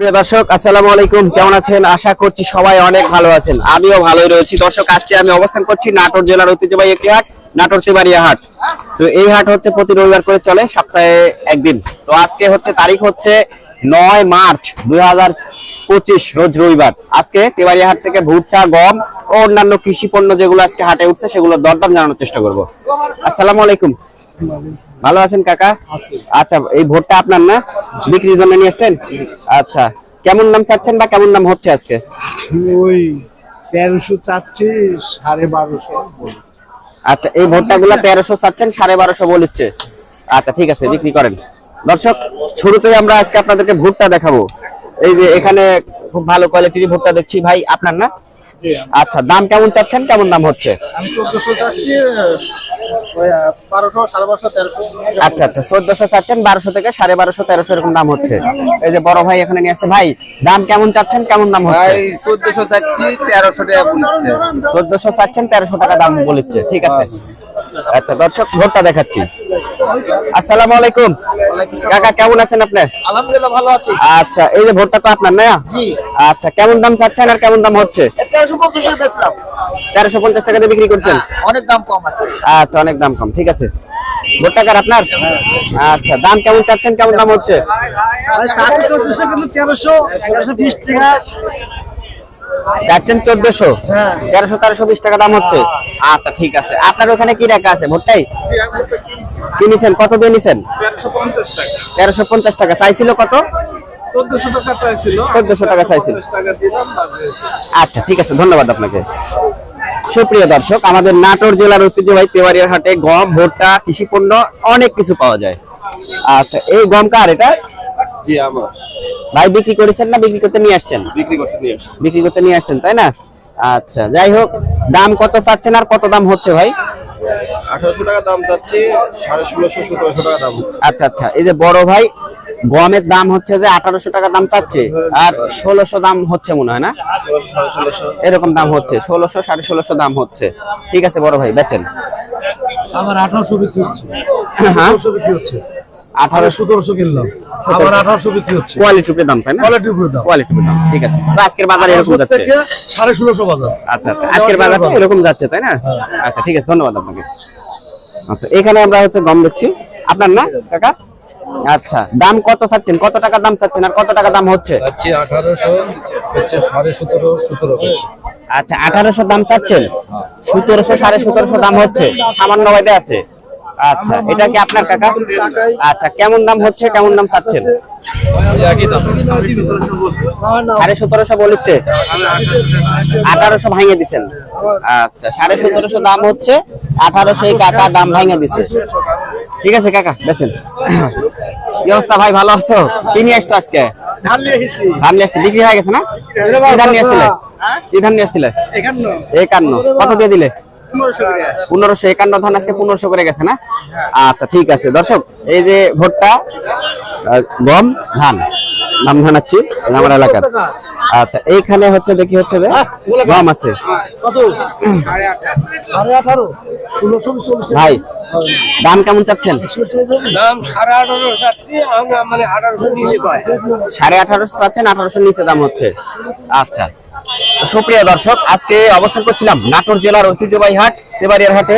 প্রিয় দর্শক, আসসালামু আলাইকুম। কেমন আছেন? আশা করছি সবাই অনেক ভালো আছেন। আমিও ভালোই রয়েছি। দর্শক, আজকে আমি অবস্থান করছি নাটোর জেলার ঐতিহ্যবাহী একটি হাট, নাটোর তিবাড়িয়া হাট। তো এই হাট হচ্ছে প্রতি রবিবার করে চলে, সপ্তাহে একদিন। তো আজকে হচ্ছে তারিখ হচ্ছে নয় মার্চ দুই হাজার পঁচিশ, রোজ রবিবার। আজকে তেবাড়িয়া হাট থেকে ভুট্টা, গম ও অন্যান্য কৃষি পণ্য যেগুলো আজকে হাটে উঠছে, সেগুলোর দরদাম জানানোর চেষ্টা করব। আসসালামু আলাইকুম। ভালো আছেন কাকা? আচ্ছা এই ভোটটা আপনার না? বিক্রির জন্য নিয়ে এসছেন আচ্ছা কেমন দাম চাচ্ছেন বা কেমন দাম হচ্ছে আজকে? ওই তেরোশো চাচ্ছি সাড়ে বারোশো আচ্ছা এই ভোটটা গুলা তেরোশো চাচ্ছেন সাড়ে বারোশো বলিচ্ছে। আচ্ছা ঠিক আছে বিক্রি করেন। দর্শক শুরুতেই আমরা আজকে আপনাদেরকে ভুট্টা দেখাবো। এই যে এখানে খুব ভালো কোয়ালিটির ভুট্টা দেখছি। ভাই আপনার না? আচ্ছা দাম কেমন চাচ্ছেন? কেমন দাম হচ্ছে? আমি 1400 চাচ্ছি আচ্ছা আচ্ছা চোদ্দশো চাচ্ছেন বারোশো থেকে সাড়ে বারোশো তেরোশো এরকম দাম হচ্ছে। এই যে বড় ভাই এখানে নিয়ে আসছে ভাই দাম কেমন চাচ্ছেন? কেমন দাম হচ্ছে? ভাই চোদ্দশো চাচ্ছি তেরোশো টাকা বলছে। চোদ্দশো চাচ্ছেন তেরোশো টাকা দাম বলেছে ঠিক আছে। আচ্ছা দর্শক ভোটটা দেখাচ্ছি। আসসালামু আলাইকুম। কাকা কেমন আছেন আপনি? আলহামদুলিল্লাহ ভালো আছি। আচ্ছা এই যে ভোটটা তো আপনার না জি। আচ্ছা কেমন দাম চাচ্ছেন আর কেমন দাম হচ্ছে? তেরোশো পঞ্চাশ বেচলাম। তেরোশো পঞ্চাশ টাকা দিয়ে বিক্রি করছেন? অনেক দাম কম আছে। আচ্ছা অনেক দাম কম ঠিক আছে। ভোটটা কার আপনার? আচ্ছা দাম কেমন চাচ্ছেন কেমন দাম হচ্ছে? সাড়ে চোদ্দশো কিন্তু তেরোশো তেরোশো টাকা। চাচ্ছেন চোদ্দশো। হ্যাঁ। তেরোশো তেরোশো বিশ টাকা দাম হচ্ছে। আচ্ছা ঠিক আছে। আপনার ওখানে কি রাখা আছে? ভোটটাই কিনেছেন? কত দিয়ে নিছেন? তেরোশো পঞ্চাশ টাকা। তেরোশো পঞ্চাশ টাকা। চাইছিল কত? চোদ্দশো টাকা চাইছিল। চোদ্দশো টাকা চাইছিল। আচ্ছা ঠিক আছে। ধন্যবাদ আপনাকে। সুপ্রিয় দর্শক আমাদের নাটোর জেলার ঐতিহ্যবাহী তেওয়ারিয়ার হাটে গম ভুট্টা কৃষি পণ্য অনেক কিছু পাওয়া যায়। আচ্ছা এই গম কার এটা? জি আমার। ভাই বিক্রি করেছেন না বিক্রি করতে নিয়ে আসছেন? বিক্রি করতে নিয়ে আসছি। বিক্রি করতে নিয়ে আসছেন তাই না? আচ্ছা যাই হোক দাম কত চাচ্ছেন আর কত দাম হচ্ছে ভাই? আঠারোশো টাকা দাম চাচ্ছি সাড়ে ষোলোশো সতেরোশো টাকা দাম হচ্ছে। আচ্ছা আচ্ছা এই যে বড় ভাই গমের দাম হচ্ছে যে আঠারোশো টাকা দাম চাচ্ছে আর ষোলোশো দাম হচ্ছে মনে হয় না? এরকম দাম হচ্ছে ষোলোশো সাড়ে ষোলোশো দাম হচ্ছে। ঠিক আছে বড় ভাই বেচেন। আমার আঠারোশো বিক্রি হচ্ছে। হ্যাঁ? আঠারোশো সতেরোশো কিনলাম। আবার আঠারোশো বিক্রি হচ্ছে। কোয়ালিটির উপরে দাম তাই না? কোয়ালিটির উপরে দাম। কোয়ালিটির উপরে দাম ঠিক আছে। আজকের বাজারে এরকম যাচ্ছে? থেকে সাড়ে ষোলোশো বাজার। আচ্ছা আচ্ছা। আজকের বাজারটা এরকম যাচ্ছে তাই না? আচ্ছা ঠিক আছে ধন্যবাদ আপনাকে। আচ্ছা এখানে আমরা হচ্ছে গম দেখছি। আপনার না কাকা? আচ্ছা দাম কত চাচ্ছেন? কত টাকা দাম চাচ্ছেন আর কত টাকা দাম হচ্ছে? আচ্ছা আঠারোশো দাম চাচ্ছেন? সতেরোশো সাড়ে সতেরোশো দাম হচ্ছে। সামান্য বাইদে আছে। আচ্ছা এটা কি আপনার কাকা? আচ্ছা কেমন দাম হচ্ছে কেমন দাম চাচ্ছেন? সাড়ে সতেরোশো বলিচ্ছে আঠারোশো ভাঙে দিছেন আচ্ছা সাড়ে সতেরোশো দাম হচ্ছে আঠারোশো কাকা দাম ভাঙে ঠিক আছে কাকা বেছেন কি অবস্থা ভাই ভালো আছো? কি নিয়ে আসছো আজকে? ধান নিয়ে আসছে বিক্রি হয়ে গেছে না? কি ধান নিয়ে আসছিলে? কি ধান নিয়ে আসছিলে? একান্ন। কত দিয়ে দিলে? পনেরোশো একান্ন ধান আজকে পনেরোশো করে গেছে না? আচ্ছা ঠিক আছে। দর্শক এই যে ভোটটা গম ধান নাম জানাচ্ছি আমার এলাকার। আচ্ছা এইখানে হচ্ছে দেখি হচ্ছে যে গম আছে। ভাই দাম কেমন চাচ্ছেন? সাড়ে মানে আঠারোশো সাড়ে আঠারোশো চাচ্ছেন আঠারোশো নিচে দাম হচ্ছে। আচ্ছা সুপ্রিয় দর্শক, আজকে অবস্থান করছিলাম নাটোর জেলার ঐতিহ্যবাহী হাট, তেবাড়িয়ার হাটে।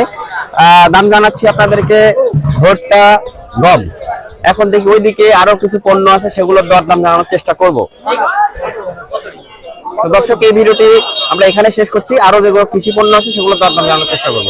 দাম জানাচ্ছি আপনাদেরকে, ভোটটা গম। এখন দেখি ওইদিকে আরও কিছু পণ্য আছে, সেগুলোর দর দাম জানানোর চেষ্টা করব। দর্শক, এই ভিডিওটি আমরা এখানে শেষ করছি। আরও যেগুলো কৃষি পণ্য আছে, সেগুলোর দর দাম জানানোর চেষ্টা করব।